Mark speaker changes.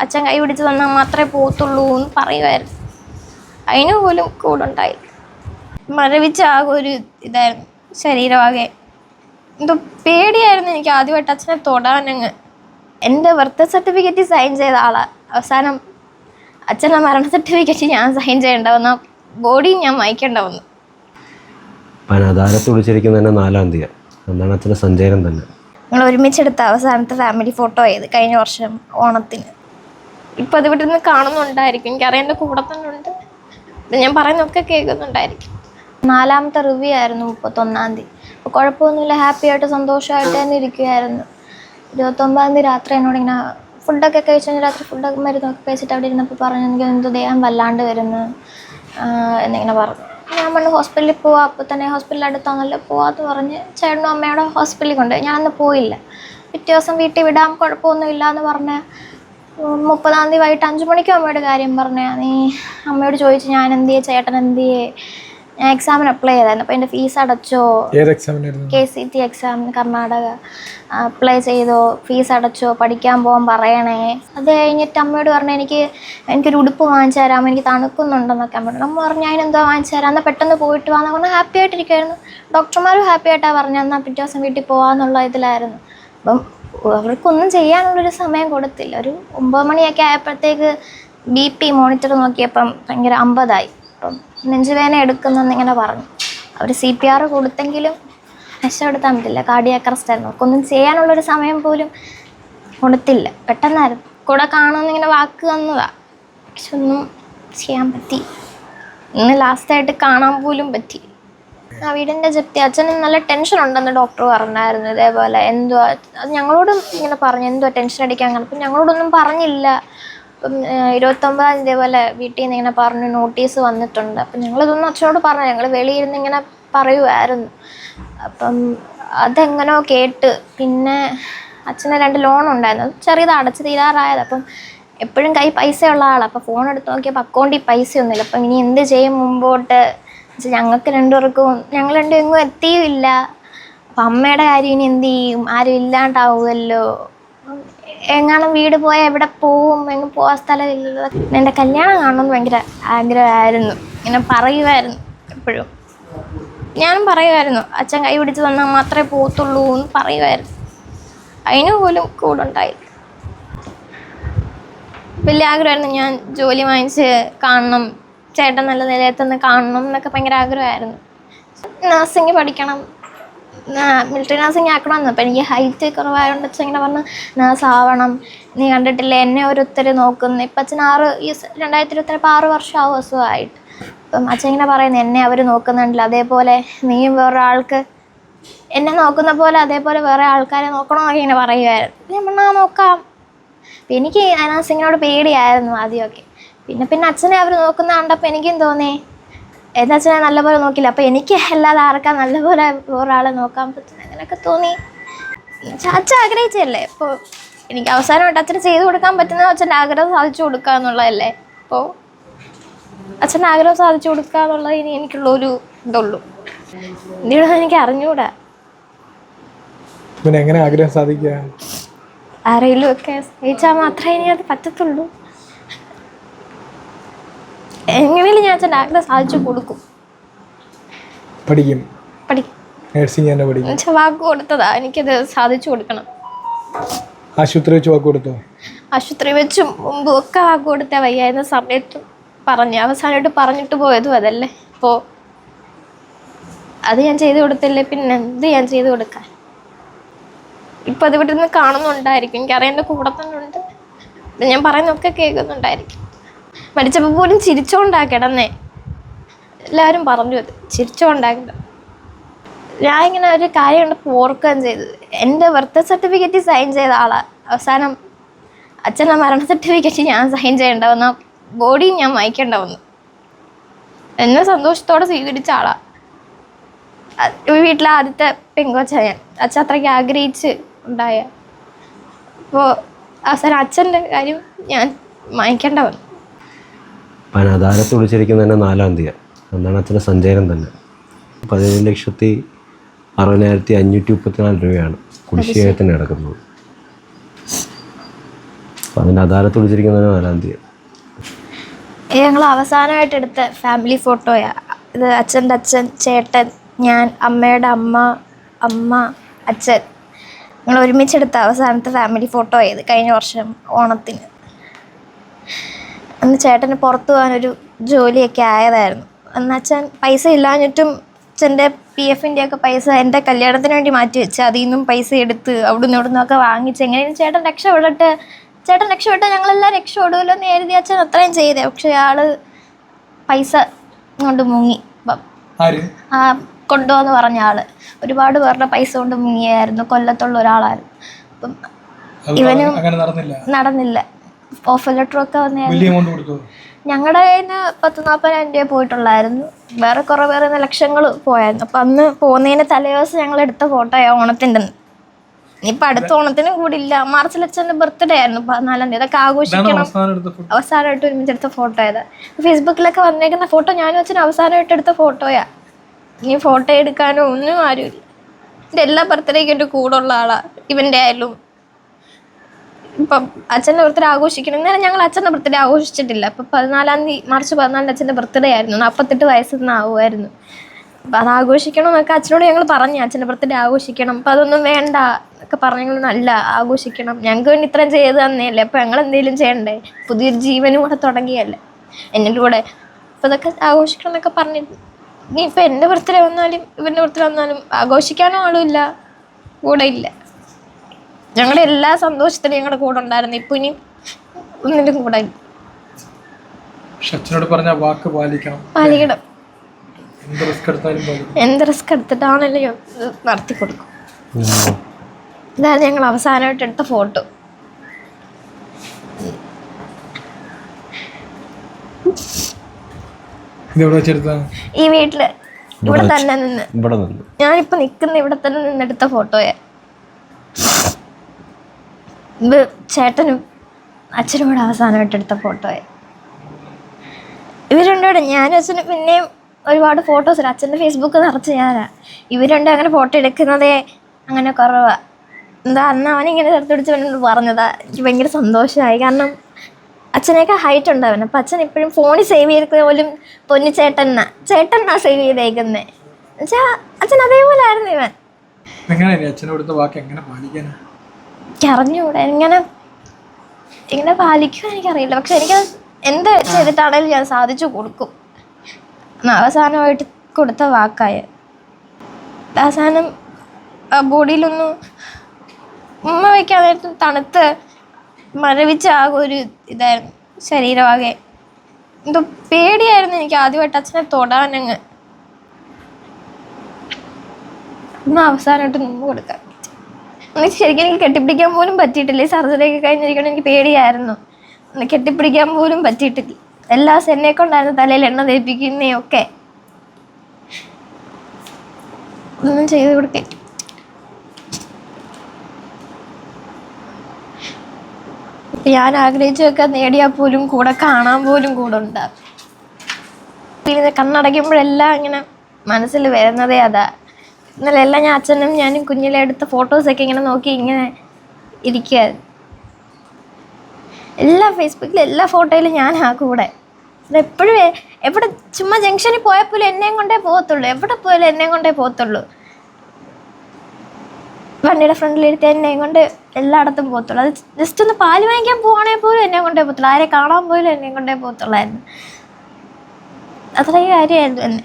Speaker 1: അച്ഛൻ കൈ പിടിച്ച് തന്നാൽ മാത്രമേ പോത്തുള്ളൂ എന്ന് പറയുമായിരുന്നു. അതിന് പോലും കൂടുണ്ടായി മരവിച്ച ആകെ ഒരു ഇതായിരുന്നു ശരീരമാകെ. എന്തോ പേടിയായിരുന്നു എനിക്ക് ആദ്യമായിട്ട് അച്ഛനെ തൊടാനങ്ങ് എന്റെ ബർത്ത് സർട്ടിഫിക്കറ്റ് സൈൻ ചെയ്ത ആളാണ് അവസാനം അച്ഛന്റെ മരണ സർട്ടിഫിക്കറ്റ് ഞാൻ സൈൻ ചെയ്യേണ്ട വന്ന. ബോഡി ഞാൻ വായിക്കേണ്ട വന്നു.
Speaker 2: തന്നെ നാലാം തീയതി. അച്ഛന്റെ തന്നെ.
Speaker 1: ഞങ്ങൾ ഒരുമിച്ചെടുത്ത അവസാനത്തെ ഫാമിലി ഫോട്ടോ ആയത് കഴിഞ്ഞ വർഷം ഓണത്തിന്. ഇപ്പം അത് ഇവിടെ നിന്ന് കാണുന്നുണ്ടായിരിക്കും. എനിക്കറിയാം എന്റെ കൂടെ തന്നെ ഉണ്ട്. ഞാൻ പറയുന്നൊക്കെ കേൾക്കുന്നുണ്ടായിരിക്കും. നാലാമത്തെ റിവ്യൂ ആയിരുന്നു മുപ്പത്തൊന്നാം തീയതി. അപ്പോൾ കുഴപ്പമൊന്നുമില്ല. ഹാപ്പി ആയിട്ട് സന്തോഷമായിട്ട് തന്നെ ഇരിക്കുമായിരുന്നു ഇരുപത്തൊമ്പതാം തീയതി രാത്രി എന്നോട് ഇങ്ങനെ ഫുഡൊക്കെ കഴിച്ചു രാത്രി ഫുഡൊക്കെ മരുന്നൊക്കെ കഴിച്ചിട്ട് അവിടെ ഇരുന്നപ്പോൾ പറഞ്ഞു എനിക്ക് എന്തോ ദേഹം വല്ലാണ്ട് വരുന്നു. എന്നിങ്ങനെ പറഞ്ഞു. ഞാൻ പറഞ്ഞു ഹോസ്പിറ്റലിൽ പോവാം. അപ്പോൾ തന്നെ ഹോസ്പിറ്റലിൽ അടുത്താണല്ലോ പോവാന്ന് പറഞ്ഞ് ചേട്ടനും അമ്മയോടെ ഹോസ്പിറ്റലിൽ കൊണ്ടുപോയി. ഞാനന്ന് പോയില്ല. പിറ്റേ ദിവസം വീട്ടിൽ വിടാം. കുഴപ്പമൊന്നുമില്ല എന്ന് പറഞ്ഞ് മുപ്പതാം തീയതി വൈകിട്ട് അഞ്ച് മണിക്ക് അമ്മയുടെ കാര്യം പറഞ്ഞു നീ അമ്മയോട് ചോദിച്ചു ഞാൻ എന്ത് ചെയ്യേ ചേട്ടൻ എന്ത് ചെയ്യേ. ഞാൻ എക്സാമിന് അപ്ലൈ ചെയ്തായിരുന്നു. അപ്പോൾ എന്റെ ഫീസ് അടച്ചോ? കെ സി ടി എക്സാമിന് കർണാടക. അപ്ലൈ ചെയ്തോ? ഫീസ് അടച്ചോ? പഠിക്കാൻ പോകാൻ പറയണേ. അത് കഴിഞ്ഞിട്ട് അമ്മയോട് പറഞ്ഞു എനിക്ക് എനിക്കൊരു ഉടുപ്പ് വാങ്ങിച്ചു തരാം എനിക്ക് തണുക്കുന്നുണ്ടെന്നൊക്കെ അമ്മയോട് അമ്മ പറഞ്ഞു അതിനെന്തോ വാങ്ങിച്ചു തരാം? എന്നാൽ പെട്ടെന്ന് പോയിട്ട് വാന്ന് പറഞ്ഞാൽ ഹാപ്പി ആയിട്ടിരിക്കുമായിരുന്നു ഡോക്ടർമാരും ഹാപ്പി ആയിട്ടാണ് പറഞ്ഞു എന്നാൽ പിറ്റേ ദിവസം വീട്ടിൽ പോകാമെന്നുള്ള ഇതിലായിരുന്നു. അപ്പം അവർക്കൊന്നും ചെയ്യാനുള്ളൊരു സമയം കൊടുത്തില്ല. ഒരു ഒമ്പത് മണിയൊക്കെ ആയപ്പോഴത്തേക്ക് ബി പി മോണിറ്റർ നോക്കിയപ്പം ഭയങ്കര അമ്പതായി. അപ്പം നെഞ്ചുവേദന എടുക്കുന്നെന്ന് ഇങ്ങനെ പറഞ്ഞു. അവർ സി പി ആർ കൊടുത്തെങ്കിലും രക്ഷപ്പെടുത്താൻ പറ്റില്ല കാർഡിയാക്ക് അറസ്റ്റ് ആയിരുന്നു. അവർക്കൊന്നും ചെയ്യാനുള്ളൊരു സമയം പോലും കൊടുത്തില്ല. പെട്ടെന്നായിരുന്നു. കൂടെ കാണുമെന്നിങ്ങനെ വാക്ക് തന്നതാ. പക്ഷെ ഒന്നും ചെയ്യാൻ പറ്റി. ഇന്ന് ലാസ്റ്റായിട്ട് കാണാൻ പോലും പറ്റി. ആ വീടിന്റെ ജപ്തി അച്ഛന് നല്ല ടെൻഷൻ ഉണ്ടെന്ന് ഡോക്ടർ പറഞ്ഞായിരുന്നു. ഇതേപോലെ എന്തുവാ അത് ഞങ്ങളോടും ഇങ്ങനെ പറഞ്ഞു എന്തുവാ ടെൻഷൻ അടിക്കാൻ കാരണം അപ്പം ഞങ്ങളോടൊന്നും പറഞ്ഞില്ല. അപ്പം ഇരുപത്തൊമ്പതാം ഇതേപോലെ വീട്ടിൽ നിന്ന് ഇങ്ങനെ പറഞ്ഞു നോട്ടീസ് വന്നിട്ടുണ്ട്. അപ്പം ഞങ്ങളിതൊന്നും അച്ഛനോട് പറഞ്ഞു ഞങ്ങൾ വെളിയിരുന്ന് ഇങ്ങനെ പറയുമായിരുന്നു അപ്പം അതെങ്ങനോ കേട്ട് പിന്നെ അച്ഛന് രണ്ട് ലോൺ ഉണ്ടായിരുന്നു. ചെറിയത് അടച്ച് തീരാറായത്. അപ്പം എപ്പോഴും കൈ പൈസ ഉള്ള ആളാണ് അപ്പോൾ ഫോൺ എടുത്ത് നോക്കിയപ്പോൾ അക്കൗണ്ടിൽ പൈസയൊന്നുമില്ല. അപ്പം ഇനി എന്ത് ചെയ്യും മുമ്പോട്ട്? വെച്ചാൽ ഞങ്ങൾക്ക് രണ്ടുപേർക്കും ഞങ്ങൾ രണ്ടും എങ്ങും എത്തിയുമില്ല. അപ്പം അമ്മയുടെ കാര്യം ഇനി എന്ത് ചെയ്യും? ആരും ഇല്ലാണ്ടാവുമല്ലോ. എങ്ങാനും വീട് പോയാൽ എവിടെ പോവും? എങ്ങും പോകാൻ സ്ഥലമില്ല എന്റെ കല്യാണം കാണണമെന്ന് ഭയങ്കര ആഗ്രഹമായിരുന്നു. ഇങ്ങനെ പറയുമായിരുന്നു എപ്പോഴും. ഞാനും പറയുമായിരുന്നു അച്ഛൻ കൈ പിടിച്ച് തന്നാൽ മാത്രമേ പോകത്തുള്ളൂ എന്ന് പറയുമായിരുന്നു. അതിന് പോലും കൂടുണ്ടായി വലിയ ആഗ്രഹമായിരുന്നു ഞാൻ ജോലി വാങ്ങിച്ച് കാണണം ചേട്ടൻ നല്ല നിലയത്തുനിന്ന് കാണണം എന്നൊക്കെ ഭയങ്കര ആഗ്രഹമായിരുന്നു. നഴ്സിംഗ് പഠിക്കണം. മിലിറ്ററി നഴ്സിംഗ് ആക്കണമെന്ന്. അപ്പം എനിക്ക് ഹൈറ്റ് കുറവായതുകൊണ്ട് അച്ഛൻ ഇങ്ങനെ പറഞ്ഞു നഴ്സ് ആവണം. നീ കണ്ടിട്ടില്ല എന്നെ ഓരോരുത്തർ നോക്കുന്നു. ഇപ്പം അച്ഛൻ ആറ് ഈ രണ്ടായിരത്തി ഇരുപത്തിരണ്ട് ആറ് വർഷമാവും അസുഖമായിട്ട്. അപ്പം അച്ഛൻ ഇങ്ങനെ പറയുന്നു എന്നെ അവർ നോക്കുന്നുണ്ടല്ലോ. അതേപോലെ നീയും വേറൊരാൾക്ക് എന്നെ നോക്കുന്ന പോലെ അതേപോലെ വേറെ ആൾക്കാരെ നോക്കണമെന്നൊക്കെ ഇങ്ങനെ പറയുമായിരുന്നു ഞാൻ പറഞ്ഞാൽ നോക്കാം. എനിക്ക് നഴ്സിങ്ങിനോട് പേടിയായിരുന്നു ആദ്യമൊക്കെ. പിന്നെ പിന്നെ അച്ഛനെ അവർ നോക്കുന്ന കണ്ടപ്പോൾ എനിക്കും തോന്നി എന്താ അച്ഛനെ നല്ലപോലെ നോക്കില്ല. അപ്പോൾ എനിക്ക് അല്ലാതെ ആർക്കാ നല്ലപോലെ ഒരാളെ നോക്കാൻ പറ്റുന്നത് അങ്ങനെയൊക്കെ തോന്നി. അച്ഛൻ ആഗ്രഹിച്ചല്ലേ ഇപ്പോൾ എനിക്ക് അവസാനമായിട്ട് അച്ഛന് ചെയ്തു കൊടുക്കാൻ പറ്റുന്ന അച്ഛന്റെ ആഗ്രഹം സാധിച്ചു കൊടുക്കുക എന്നുള്ളതല്ലേ? അപ്പോൾ അച്ഛന്റെ ആഗ്രഹം സാധിച്ചു കൊടുക്കുക എന്നുള്ളത് ഇനി എനിക്കുള്ളൊരു ഇതുള്ളൂ. എന്തിനാണെന്ന് എനിക്ക് അറിഞ്ഞുകൂടാ
Speaker 3: പിന്നെ എങ്ങനെ ആഗ്രഹം സാധിക്കുക
Speaker 1: ആരെങ്കിലും ഒക്കെ സ്നേഹിച്ചാൽ മാത്രമേ ഇനി അത് പറ്റത്തുള്ളൂ. എങ്ങനെയും ഞാൻ അച്ഛന്റെ ആഗ്രഹം സാധിച്ചു കൊടുക്കും.
Speaker 3: പഠിക്കും.
Speaker 1: പഠി
Speaker 3: നഴ്സിംഗ് തന്നെ പഠിക്കും.
Speaker 1: എന്നുവെച്ചാൽ വാക്ക് കൊടുത്തതാ. എനിക്കത് സാധിച്ചു കൊടുക്കണം.
Speaker 3: ആശുപത്രി വെച്ച് വാക്ക് കൊടുത്തോ?
Speaker 1: ആശുപത്രി വെച്ചും മുമ്പ് ഒക്കെ വാക്ക് കൊടുത്ത വയ്യായിരുന്ന സമയത്ത് പറഞ്ഞു അവസാനമായിട്ട് പറഞ്ഞിട്ട് പോയതും അതല്ലേ? അപ്പോൾ അത് ഞാൻ ചെയ്തു കൊടുത്തില്ലേ? പിന്നെ എന്ത് ഞാൻ ചെയ്തു കൊടുക്കാൻ? ഇപ്പം അത് ഇവിടെ നിന്ന് കാണുന്നുണ്ടായിരിക്കും. എനിക്കറിയാം എന്റെ കൂടെ തന്നെ ഉണ്ട്. ഞാൻ പറയുന്നൊക്കെ കേൾക്കുന്നുണ്ടായിരിക്കും. മരിച്ചപ്പോൾ പോലും ചിരിച്ചോണ്ടാ കിടന്നേ. എല്ലാവരും പറഞ്ഞു അത്. ചിരിച്ചോണ്ടാ ഞാൻ ഇങ്ങനെ ഒരു കാര്യം കണ്ടപ്പോൾ ഓർക്കുകയും ചെയ്തു. എന്റെ ബർത്ത് സർട്ടിഫിക്കറ്റ് സൈൻ ചെയ്ത ആളാണ് അവസാനം അച്ഛന്റെ മരണ സർട്ടിഫിക്കറ്റ് ഞാൻ സൈൻ ചെയ്യേണ്ട വന്ന ബോഡി ഞാൻ വായിക്കേണ്ട വന്നു എന്നെ സന്തോഷത്തോടെ സ്വീകരിച്ച ആളാണ് വീട്ടിലെ ആദ്യത്തെ പെങ്കൊച്ച ഞാൻ. അച്ഛൻ അത്രയ്ക്ക് ആഗ്രഹിച്ച് ഉണ്ടായ. അപ്പോൾ അവസാനം അച്ഛന്റെ കാര്യം ഞാൻ വാങ്ങിക്കേണ്ട വന്നു
Speaker 2: അപ്പം അനാഥാരത്ത് വിളിച്ചിരിക്കുന്നത് തന്നെ നാലാം തീയതി. എന്താണ് അച്ഛന്റെ സഞ്ചയനം തന്നെ. പതിനേഴ് ലക്ഷത്തി അറുപതിനായിരത്തി അഞ്ഞൂറ്റി മുപ്പത്തിനാല് രൂപയാണ് കുടിശ്ശികത്തിന് കിടക്കുന്നത്. അപ്പം അതിന്റെ അദാലത്ത് വിളിച്ചിരിക്കുന്നതിന് നാലാം തീയതി.
Speaker 1: ഞങ്ങൾ അവസാനമായിട്ട് എടുത്ത ഫാമിലി ഫോട്ടോയാ ഇത് അച്ഛന്റെ അച്ഛൻ ചേട്ടൻ ഞാൻ അമ്മയുടെ അമ്മ അമ്മ അച്ഛൻ. ഞങ്ങൾ ഒരുമിച്ചെടുത്ത അവസാനത്തെ ഫാമിലി ഫോട്ടോ ആയത് കഴിഞ്ഞ വർഷം ഓണത്തിന്. അന്ന് ചേട്ടന് പുറത്തു പോകാനൊരു ജോലിയൊക്കെ ആയതായിരുന്നു. അന്ന് അച്ഛൻ പൈസ ഇല്ലാഞ്ഞിട്ടും അച്ഛന്റെ പി എഫിന്റെ ഒക്കെ പൈസ എന്റെ കല്യാണത്തിന് വേണ്ടി മാറ്റി വെച്ച് അതിൽ നിന്നും പൈസ എടുത്ത് അവിടുന്ന് ഇവിടുന്ന് ഒക്കെ വാങ്ങിച്ച് എങ്ങനെയും ചേട്ടൻ രക്ഷപ്പെടട്ടെ. ചേട്ടൻ രക്ഷപ്പെട്ടെ ഞങ്ങളെല്ലാം രക്ഷപ്പെടുമല്ലോ എന്ന് എഴുതി അച്ഛൻ അത്രയും ചെയ്തേ. പക്ഷെ ആൾ പൈസ കൊണ്ട് മുങ്ങി. ആ കൊണ്ടുപോന്ന് പറഞ്ഞ ആൾ. ഒരുപാട് പേരുടെ പൈസ കൊണ്ട് മുങ്ങിയായിരുന്നു. കൊല്ലത്തുള്ള ഒരാളായിരുന്നു. അപ്പം ഇവനും
Speaker 3: നടന്നില്ല.
Speaker 1: ഓഫർ ലെറ്റർ ഒക്കെ വന്നേ ഞങ്ങളുടെ കയ്യിൽ നിന്ന് പത്ത് നാൽപ്പതിനായിരം രൂപ പോയിട്ടുള്ളായിരുന്നു. വേറെ കുറേ വേറെ ലക്ഷങ്ങൾ പോയായിരുന്നു. അപ്പം അന്ന് പോകുന്നതിന് തലേദിവസം ഞങ്ങൾ എടുത്ത ഫോട്ടോയാ ഓണത്തിന്റെ ഇനിയിപ്പോൾ അടുത്ത ഓണത്തിന് കൂടി ഇല്ല മാർച്ചിൽ അച്ഛന്റെ ബർത്ത്ഡേ ആയിരുന്നു. പതിനാലാം തീയതി. അതൊക്കെ ആഘോഷിക്കണം. അവസാനമായിട്ട് ഒരുമിച്ച് എടുത്ത ഫോട്ടോ ആയത് ഫേസ്ബുക്കിലൊക്കെ വന്നേക്കുന്ന ഫോട്ടോ ഞാനും അച്ഛനും അവസാനമായിട്ട് എടുത്ത ഫോട്ടോയാ ഇനി ഫോട്ടോ എടുക്കാനോ ഒന്നും ആരുമില്ല. എന്റെ എല്ലാ ബർത്ത്ഡേക്കും എന്റെ കൂടെ ഉള്ള ആളാ. ഇവന്റെ ആയാലും ഇപ്പം അച്ഛന്റെ ബർത്ത്ഡേ ആഘോഷിക്കണം. ഇന്നലെ ഞങ്ങൾ അച്ഛന്റെ ബർത്ത്ഡേ ആഘോഷിച്ചിട്ടില്ല. അപ്പം പതിനാലാം തീയതി മാർച്ച് പതിനാലിന് അച്ഛന്റെ ബർത്ത്ഡേ ആയിരുന്നു. നാൽപ്പത്തെട്ട് വയസ്സിൽ നിന്ന് ആവുമായിരുന്നു. അപ്പം അത് ആഘോഷിക്കണം എന്നൊക്കെ അച്ഛനോട് ഞങ്ങൾ പറഞ്ഞു. അച്ഛന്റെ ബർത്ത്ഡേ ആഘോഷിക്കണം. അപ്പം അതൊന്നും വേണ്ട എന്നൊക്കെ പറഞ്ഞു. നല്ല ആഘോഷിക്കണം. ഞങ്ങൾക്ക് വേണ്ടി ഇത്രയും ചെയ്ത് തന്നെയല്ലേ അപ്പം ഞങ്ങൾ എന്തെങ്കിലും ചെയ്യണ്ടേ? പുതിയൊരു ജീവനും കൂടെ തുടങ്ങിയല്ലേ? എന്നിലൂടെ അപ്പം അതൊക്കെ ആഘോഷിക്കണം എന്നൊക്കെ പറഞ്ഞിരുന്നു ഇനി ഇപ്പം എന്റെ ബർത്ത്ഡേ വന്നാലും ഇവന്റെ ബർത്ത്ഡേ വന്നാലും ആഘോഷിക്കാനും ആളുമില്ല കൂടെ ഇല്ല. ഞങ്ങളുടെ എല്ലാ സന്തോഷത്തിലും ഞങ്ങളുടെ കൂടെ ഉണ്ടായിരുന്നു. ഇപ്പൊ ഇനി ഒന്നിലും കൂടെ
Speaker 3: അച്ഛനോട് പറഞ്ഞ വാക്ക് പാലിക്കണം.
Speaker 1: പാലിക്കണം.
Speaker 3: എന്ത് റിസ്ക്
Speaker 1: എടുത്തിട്ടാണല്ലോ നടത്തി കൊടുക്കും. ഇതാണ് ഞങ്ങൾ അവസാനമായിട്ട് എടുത്ത ഫോട്ടോ ഈ വീട്ടിൽ ഇവിടെ തന്നെ നിന്ന്.
Speaker 2: ഇവിടെ നിന്ന്.
Speaker 1: ഞാനിപ്പോ നിക്കുന്ന ഇവിടെ തന്നെ നിന്നെടുത്ത ഫോട്ടോയാ ചേട്ടനും അച്ഛനും കൂടെ അവസാനമായിട്ട് എടുത്ത ഫോട്ടോയെ. ഇവർ രണ്ടുകൂടെ ഞാനും അച്ഛനും പിന്നെയും ഒരുപാട് ഫോട്ടോസ് അച്ഛന്റെ ഫേസ്ബുക്ക് നിറച്ച് ഞാനാ. ഇവർ രണ്ടും അങ്ങനെ ഫോട്ടോ എടുക്കുന്നതേ അങ്ങനെ കുറവാ. എന്താ അന്ന് അവനിങ്ങനെ ചേർത്ത് എന്നോട് പറഞ്ഞതാ. എനിക്ക് ഭയങ്കര സന്തോഷമായി കാരണം അച്ഛനൊക്കെ ഹൈറ്റ് ഉണ്ട് അപ്പം അച്ഛൻ ഇപ്പോഴും ഫോണിൽ സേവ് ചെയ്തിരിക്കുന്ന പോലും പൊന്നു ചേട്ടനാ. ചേട്ടനാ സേവ് ചെയ്തേക്കുന്നത് എന്നുവെച്ചാൽ അച്ഛൻ അതേപോലെ ആയിരുന്നു ഇവൻ
Speaker 3: അച്ഛനോട് വാക്ക് എങ്ങനെ പാലിക്കാനാ?
Speaker 1: എനിക്ക് എങ്ങനെ ഇങ്ങനെ ഇങ്ങനെ പാലിക്കുമോ എനിക്കറിയില്ല. പക്ഷെ എനിക്ക് എന്ത് ചെയ്തിട്ടാണേലും ഞാൻ സാധിച്ചു കൊടുക്കും. അവസാനമായിട്ട് കൊടുത്ത വാക്കായ. അവസാനം ബോഡിയിലൊന്നും ഉമ്മ വയ്ക്കാൻ നേരത്ത് തണുത്ത് മരവിച്ച ആ ഒരു ഇതായിരുന്നു. ശരീരമാകെ എന്തോ പേടിയായിരുന്നു എനിക്ക് ആദ്യമായിട്ട് അച്ഛനെ തൊടാനങ്ങ്. ഒന്ന് അവസാനമായിട്ട് നിന്ന് എനിക്ക് ശരിക്കും എനിക്ക് കെട്ടിപ്പിടിക്കാൻ പോലും പറ്റിയിട്ടില്ല. സർജറി ഒക്കെ കഴിഞ്ഞിരിക്കണം എനിക്ക് പേടിയായിരുന്നു. കെട്ടിപ്പിടിക്കാൻ പോലും പറ്റിയിട്ടില്ല. എല്ലാ സെന്നെ കൊണ്ടായിരുന്നു തലയിൽ എണ്ണ തേപ്പിക്കുന്നതും ഒക്കെ. ഒന്നും ചെയ്ത് കൊടുക്കേ. ഞാൻ ആഗ്രഹിച്ചൊക്കെ നേടിയാൽ പോലും കൂടെ കാണാൻ പോലും കൂടെ ഉണ്ടാകും പിന്നെ കണ്ണടയ്ക്കുമ്പോഴെല്ലാം ഇങ്ങനെ മനസ്സിൽ വരുന്നതേ അതാ. ഇന്നലെ എല്ലാം ഞാൻ അച്ഛനും ഞാനും കുഞ്ഞിലെ എടുത്ത ഫോട്ടോസൊക്കെ ഇങ്ങനെ നോക്കി ഇങ്ങനെ ഇരിക്കുകയായിരുന്നു എല്ലാ ഫേസ്ബുക്കിലും എല്ലാ ഫോട്ടോയിലും ആ കൂടെ. എപ്പോഴും എവിടെ ചുമ്മാ ജംഗ്ഷനിൽ പോയാൽ പോലും എന്നെയും കൊണ്ടേ പോകത്തുള്ളൂ. എവിടെ പോയാലും എന്നെയും കൊണ്ടേ പോകത്തുള്ളൂ. വണ്ടിയുടെ ഫ്രണ്ടിലിരുത്തി എന്നെയും കൊണ്ട് എല്ലായിടത്തും പോകത്തുള്ളൂ. അത് ജസ്റ്റ് ഒന്ന് പാൽ വാങ്ങിക്കാൻ പോവാണെങ്കിൽ പോലും എന്നെ കൊണ്ടേ പോകത്തുള്ളൂ. ആരെ കാണാൻ പോലും എന്നെയും കൊണ്ടേ പോകത്തുള്ളായിരുന്നു. അത്രയും കാര്യമായിരുന്നു എന്നെ